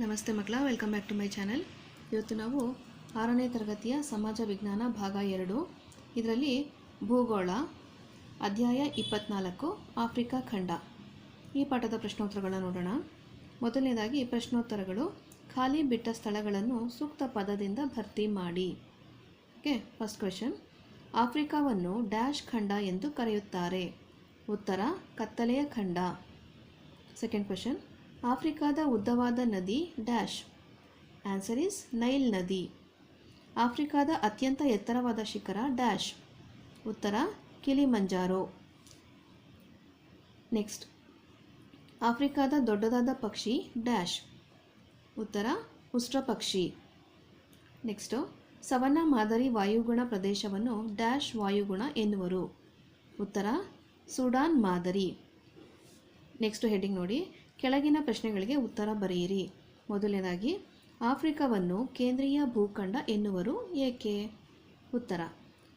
ನಮಸ್ತೆ ಮಕ್ಕಳ welcome back to my channel ಇವತ್ತು ನಾವು ಆರನೇ ತರಗತಿಯ ಸಮಾಜ ವಿಜ್ಞಾನ ಭಾಗ ಎರಡು, ಇದರಲ್ಲಿ ಭೂಗೋಳ, ಅಧ್ಯಾಯ ಇಪ್ಪತ್ನಾಲ್ಕು, ಆಫ್ರಿಕಾ ಖಂಡ. ಈ ಪಾಠದ ಪ್ರಶ್ನೋತ್ತರಗಳನ್ನು ನೋಡೋಣ. ಮೊದಲನೇದಾಗಿ ಪ್ರಶ್ನೋತ್ತರಗಳು, ಖಾಲಿ ಬಿಟ್ಟ ಸ್ಥಳಗಳನ್ನು ಸೂಕ್ತ ಪದದಿಂದ ಭರ್ತಿ ಮಾಡಿ. ಓಕೆ ಫಸ್ಟ್ ಕ್ವೆಶನ್ ಆಫ್ರಿಕಾವನ್ನು ಡ್ಯಾಶ್ ಖಂಡ ಎಂದು ಕರೆಯುತ್ತಾರೆ. ಉತ್ತರ, ಕತ್ತಲೆಯ ಖಂಡ. ಸೆಕೆಂಡ್ ಕ್ವೆಶನ್ ಆಫ್ರಿಕಾದ ಉದ್ದವಾದ ನದಿ ಡ್ಯಾಶ್. ಆನ್ಸರ್ ಇಸ್ ನೈಲ್ ನದಿ. ಆಫ್ರಿಕಾದ ಅತ್ಯಂತ ಎತ್ತರವಾದ ಶಿಖರ ಡ್ಯಾಶ್. ಉತ್ತರ, ಕಿಲಿಮಂಜಾರೋ. ನೆಕ್ಸ್ಟ್. ಆಫ್ರಿಕಾದ ದೊಡ್ಡದಾದ ಪಕ್ಷಿ ಡ್ಯಾಶ್. ಉತ್ತರ, ಉಷ್ಟ್ರಪಕ್ಷಿ. ನೆಕ್ಸ್ಟು ಸವನ್ನ ಮಾದರಿ ವಾಯುಗುಣ ಪ್ರದೇಶವನ್ನು ಡ್ಯಾಶ್ ವಾಯುಗುಣ ಎನ್ನುವರು. ಉತ್ತರ, ಸುಡಾನ್ ಮಾದರಿ. ನೆಕ್ಸ್ಟ್ ಹೆಡ್ಡಿಂಗ್ ನೋಡಿ. ಕೆಳಗಿನ ಪ್ರಶ್ನೆಗಳಿಗೆ ಉತ್ತರ ಬರೆಯಿರಿ. ಮೊದಲನೇದಾಗಿ, ಆಫ್ರಿಕಾವನ್ನು ಕೇಂದ್ರೀಯ ಭೂಖಂಡ ಎನ್ನುವರು ಏಕೆ? ಉತ್ತರ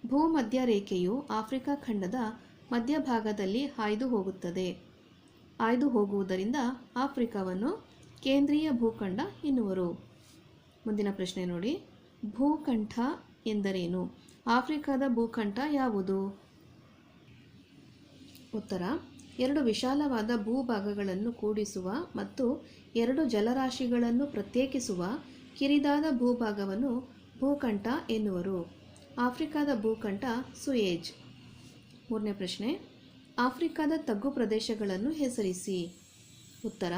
ಭೂಮಧ್ಯ ರೇಖೆಯು ಆಫ್ರಿಕಾ ಖಂಡದ ಮಧ್ಯಭಾಗದಲ್ಲಿ ಹಾಯ್ದು ಹೋಗುತ್ತದೆ. ಆಯ್ದು ಹೋಗುವುದರಿಂದ ಆಫ್ರಿಕಾವನ್ನು ಕೇಂದ್ರೀಯ ಭೂಖಂಡ ಎನ್ನುವರು. ಮುಂದಿನ ಪ್ರಶ್ನೆ ನೋಡಿ, ಭೂಕಂಠ ಎಂದರೇನು? ಆಫ್ರಿಕಾದ ಭೂಖಂಡ ಯಾವುದು? ಉತ್ತರ ಎರಡು ವಿಶಾಲವಾದ ಭೂಭಾಗಗಳನ್ನು ಕೂಡಿಸುವ ಮತ್ತು ಎರಡು ಜಲರಾಶಿಗಳನ್ನು ಪ್ರತ್ಯೇಕಿಸುವ ಕಿರಿದಾದ ಭೂಭಾಗವನ್ನು ಭೂಕಂಠ ಎನ್ನುವರು. ಆಫ್ರಿಕಾದ ಭೂಕಂಠ ಸುಯೇಜ್. ಮೂರನೇ ಪ್ರಶ್ನೆ, ಆಫ್ರಿಕಾದ ತಗ್ಗು ಪ್ರದೇಶಗಳನ್ನು ಹೆಸರಿಸಿ. ಉತ್ತರ,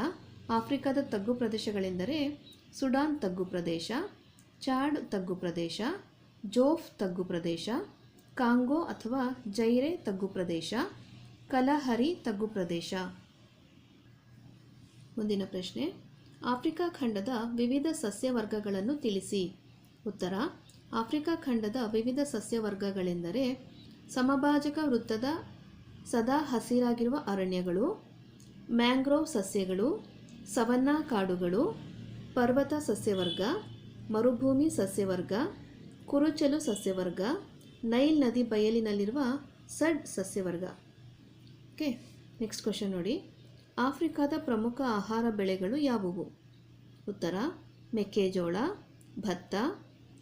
ಆಫ್ರಿಕಾದ ತಗ್ಗು ಪ್ರದೇಶಗಳೆಂದರೆ ಸುಡಾನ್ ತಗ್ಗು ಪ್ರದೇಶ, ಚಾಡ್ ತಗ್ಗು ಪ್ರದೇಶ, ಜೋಫ್ ತಗ್ಗು ಪ್ರದೇಶ, ಕಾಂಗೋ ಅಥವಾ ಜೈರೆ ತಗ್ಗು ಪ್ರದೇಶ ಕಲಹರಿ ತಗ್ಗು ಪ್ರದೇಶ. ಮುಂದಿನ ಪ್ರಶ್ನೆ. ಆಫ್ರಿಕಾ ಖಂಡದ ವಿವಿಧ ಸಸ್ಯವರ್ಗಗಳನ್ನು ತಿಳಿಸಿ. ಉತ್ತರ. ಆಫ್ರಿಕಾ ಖಂಡದ ವಿವಿಧ ಸಸ್ಯವರ್ಗಗಳೆಂದರೆ ಸಮಭಾಜಕ ವೃತ್ತದ ಸದಾ ಹಸಿರಾಗಿರುವ ಅರಣ್ಯಗಳು, ಮ್ಯಾಂಗ್ರೋವ್ ಸಸ್ಯಗಳು ಸವನ್ನಾ ಕಾಡುಗಳು, ಪರ್ವತ ಸಸ್ಯವರ್ಗ, ಮರುಭೂಮಿ ಸಸ್ಯವರ್ಗ, ಕುರುಚಲು ಸಸ್ಯವರ್ಗ, ನೈಲ್ ನದಿ ಬಯಲಿನಲ್ಲಿರುವ ಸಡ್ ಸಸ್ಯವರ್ಗ. ಓಕೆ ನೆಕ್ಸ್ಟ್ ಕ್ವಶನ್ ನೋಡಿ. ಆಫ್ರಿಕಾದ ಪ್ರಮುಖ ಆಹಾರ ಬೆಳೆಗಳು ಯಾವುವು? ಉತ್ತರ, ಮೆಕ್ಕೆಜೋಳ, ಭತ್ತ,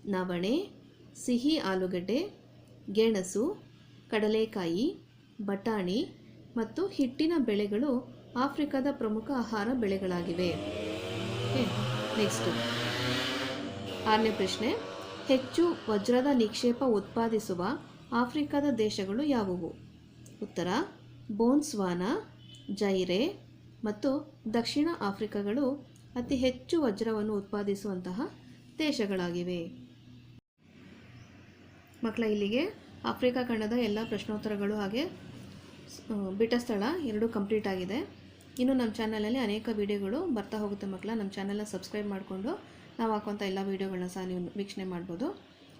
ನವಣೆ, ಸಿಹಿ ಆಲೂಗಡ್ಡೆ, ಗೆಣಸು, ಕಡಲೆಕಾಯಿ, ಬಟಾಣಿ ಮತ್ತು ಹಿಟ್ಟಿನ ಬೆಳೆಗಳು ಆಫ್ರಿಕಾದ ಪ್ರಮುಖ ಆಹಾರ ಬೆಳೆಗಳಾಗಿವೆ. ನೆಕ್ಸ್ಟು ಆರನೇ ಪ್ರಶ್ನೆ. ಹೆಚ್ಚು ವಜ್ರದ ನಿಕ್ಷೇಪ ಉತ್ಪಾದಿಸುವ ಆಫ್ರಿಕಾದ ದೇಶಗಳು ಯಾವುವು? ಉತ್ತರ ಬೋನ್ಸ್ವಾನ ಜೈರೆ ಮತ್ತು ದಕ್ಷಿಣ ಆಫ್ರಿಕಾಗಳು ಅತಿ ಹೆಚ್ಚು ವಜ್ರವನ್ನು ಉತ್ಪಾದಿಸುವಂತಹ ದೇಶಗಳಾಗಿವೆ. ಮಕ್ಕಳ, ಇಲ್ಲಿಗೆ ಆಫ್ರಿಕಾ ಖಂಡದ ಎಲ್ಲ ಪ್ರಶ್ನೋತ್ತರಗಳು ಹಾಗೆ ಬಿಟ್ಟ ಸ್ಥಳ ಎರಡೂ ಕಂಪ್ಲೀಟ್ ಆಗಿದೆ. ಇನ್ನು ನಮ್ಮ ಚಾನಲಲ್ಲಿ ಅನೇಕ ವೀಡಿಯೋಗಳು ಬರ್ತಾ ಹೋಗುತ್ತೆ ಮಕ್ಕಳ. ನಮ್ಮ ಚಾನಲ್ನ ಸಬ್ಸ್ಕ್ರೈಬ್ ಮಾಡಿಕೊಂಡು ನಾವು ಹಾಕುವಂಥ ಎಲ್ಲ ವೀಡಿಯೋಗಳನ್ನ ಸಹ ನೀವು ವೀಕ್ಷಣೆ ಮಾಡ್ಬೋದು.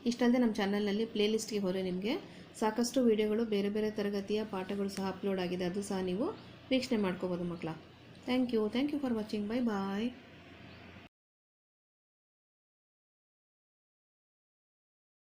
ಇಷ್ಟಲ್ಲದೆ ನಮ್ಮ ಚಾನಲ್ನಲ್ಲಿ ಪ್ಲೇಲಿಸ್ಟ್ಗೆ ಹೋದರೆ ನಿಮಗೆ ಸಾಕಷ್ಟು ವೀಡಿಯೋಗಳು ಬೇರೆ ಬೇರೆ ತರಗತಿಯ ಪಾಠಗಳು ಸಹ ಅಪ್ಲೋಡ್ ಆಗಿದೆ. ಅದು ಸಹ ನೀವು ವೀಕ್ಷಣೆ ಮಾಡ್ಕೋಬೋದು ಮಕ್ಕಳ. Thank you. Thank you for watching. Bye bye.